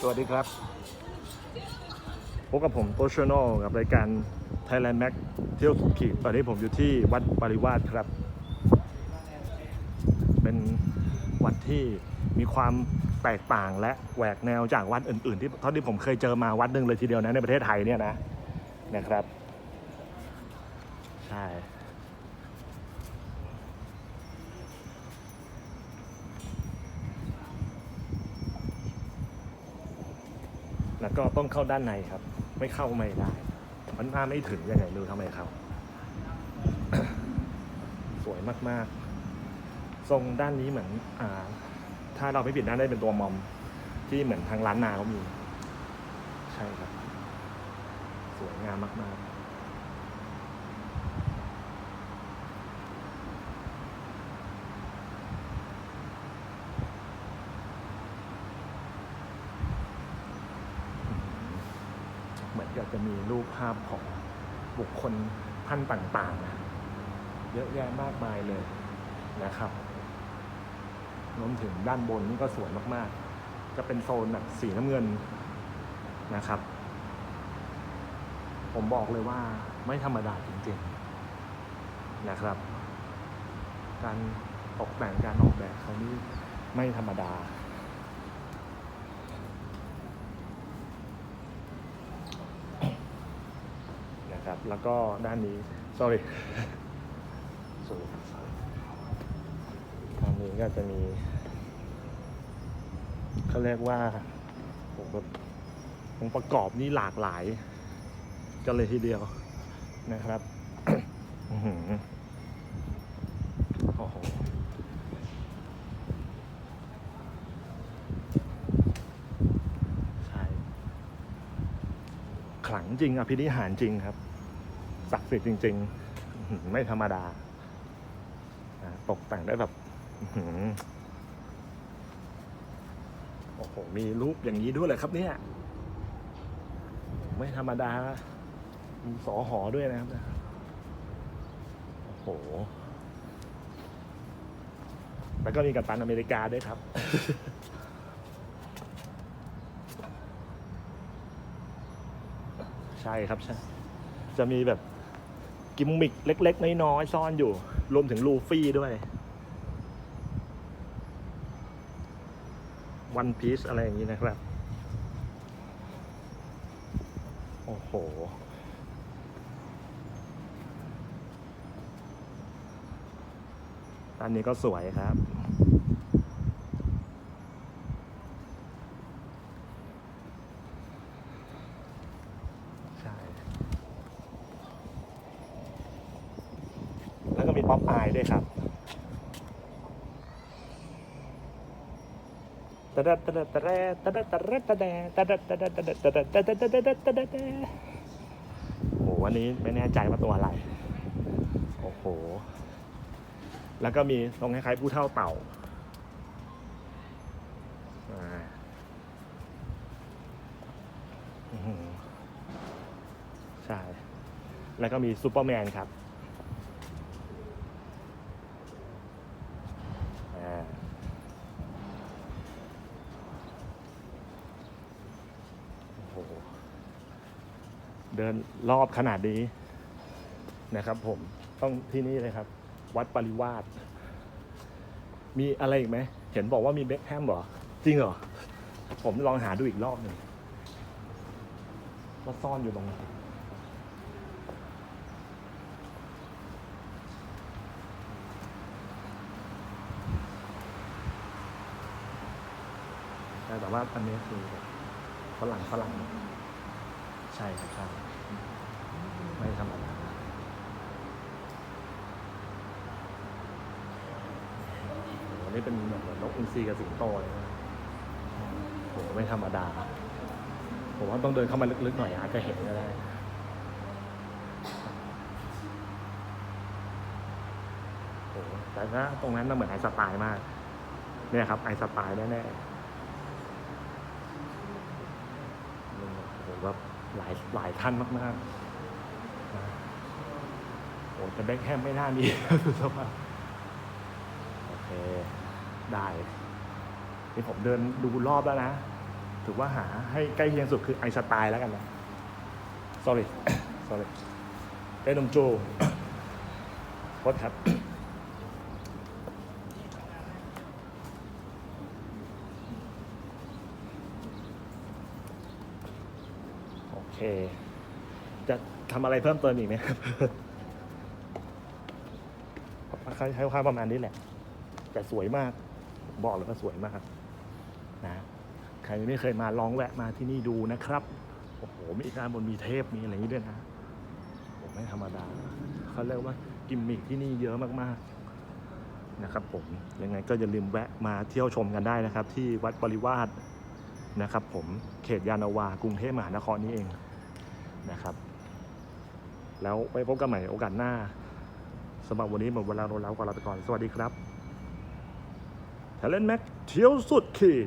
สวัสดีครับ พบกับผมโตชโนกับรายการ Thailand Mac เที่ยวสุขีตอนนี้ผมอยู่ที่วัดปริวาสครับ เป็นวัดที่มีความแตกต่างและแหวกแนวจากวัดอื่น ๆ ที่เท่าที่ผมเคยเจอมาวัดหนึ่งเลยทีเดียวนะในประเทศไทยเนี่ยนะนะครับ ใช่ แล้วก็ต้องเข้าด้านในครับ ไม่เข้าไม่ได้ มันมาไม่ถึงยังไงรู้ทำไมเข้าสวยมากๆ ทรงด้านนี้เหมือนอ่า ถ้าเราไม่ปิดด้านได้เป็นตัวมอม ที่เหมือนทางร้านนาเขามี ใช่ครับ สวยงามมากๆ เหมือน กับจะมีรูปภาพของบุคคลท่านต่างๆนะเยอะแยะมากมายเลยนะครับรวมถึงด้านบนนี่ก็สวยมากๆ จะเป็นโซนแบบสีน้ำเงินนะครับ ผมบอกเลยว่าไม่ธรรมดาจริงๆนะครับ การตกแต่งการออกแบบเขานี่ไม่ธรรมดา นะครับ แล้วก็ด้านนี้ sorry สวยด้านนี้ก็จะมีเขาเรียกว่าโอ้โหองค์ประกอบนี่หลากหลาย กันเลยทีเดียวนะครับอื้อหือโอ้โหใช่ขลังจริงอภินิหารจริงครับ ศักดิ์สิทธิ์จริง ๆ ไม่ธรรมดา ตกแต่งได้แบบโอ้โห มีรูปอย่างนี้ด้วยเลยครับเนี่ย ไม่ธรรมดา มีสอหอด้วยนะครับ โอ้โห แล้วก็มีกัปตันอเมริกาด้วยครับใช่ครับใช่จะมีแบบ กิมมิกเล็ก ๆ น้อยๆซ่อนอยู่ รวมถึงลูฟี่ด้วย วันพีซอะไรอย่างนี้นะครับ โอ้โห อันนี้ก็สวยครับ ใช่ แล้วก็มี ป๊อปอายด้วยครับตะดะตะดะตะแรตะดะตะแรตะแดตะดะตะดะตะดะตะดะตะดะตะดะตะดะตะดะตะโอ้วันนี้ไม่แน่ใจว่าตัวอะไร โอ้โห แล้วก็มีตรงคล้ายๆผู้เท่าเต่าใช่ แล้วก็มีซูเปอร์แมนครับอ่าโอ้โห เดินรอบขนาดนี้นะครับผมต้องที่นี่เลยครับ วัดปริวาสมีอะไรอีกไหม เห็นบอกว่ามีเบ็คแฮมหรอ จริงเหรอ ผมลองหาดูอีกรอบหนึ่งว่าซ่อนอยู่ตรงไหนแต่ว่าอันนี้คือแบบฝรั่งฝรั่ง ใช่ครับใช่ไม่ธรรมดาโอ้โห นี่เป็นเหมือนนกอินทรีกับสิงโตเลยนะโอ้โหไม่ธรรมดา ผมว่าต้องเดินเข้ามาลึกๆหน่อยอาจจะเห็นก็ได้โอ้โหแต่ถ้าตรงนั้นน่ะเหมือนไอสไตล์มาก เนี่ยครับไอสไตล์แน่ๆโอ้โหแบบหลายหลายท่านมากๆโอ้แต่แบ็คแฮมไม่น่ามีสุดสภาพโอเค ได้นี่ผมเดินดูรอบแล้วนะ ถือว่าหาให้ใกล้เคียงสุดคือไอสไตล์แล้วกันนะ sorry sorry เอ้นมจูโทษครับโอเค จะทำอะไรเพิ่มเติมอีกไหมครับใช้ค่าประมาณนี้แหละ แต่สวยมาก บอกเลยว่าสวยมากนะใครไม่เคยมาลองแวะมาที่นี่ดูนะครับ โอ้โห มีการบนมีเทพมีอะไรอย่างนี้ด้วยนะผมไม่ธรรมดาเขาเรียกว่ากิมมิคที่นี่เยอะมากๆนะครับ ผมยังไงก็อย่าลืมแวะมาเที่ยวชมกันได้นะครับ ที่วัดปริวาสนะครับ ผมเขตยานาวากรุงเทพมหานครนี้เองนะครับ แล้วไว้พบกันใหม่โอกาสหน้าสำหรับวันนี้หมดเวลาลงแล้วก็ลาไปก่อน สวัสดีครับ ทเลนแม็กเที่ยวสุดขีด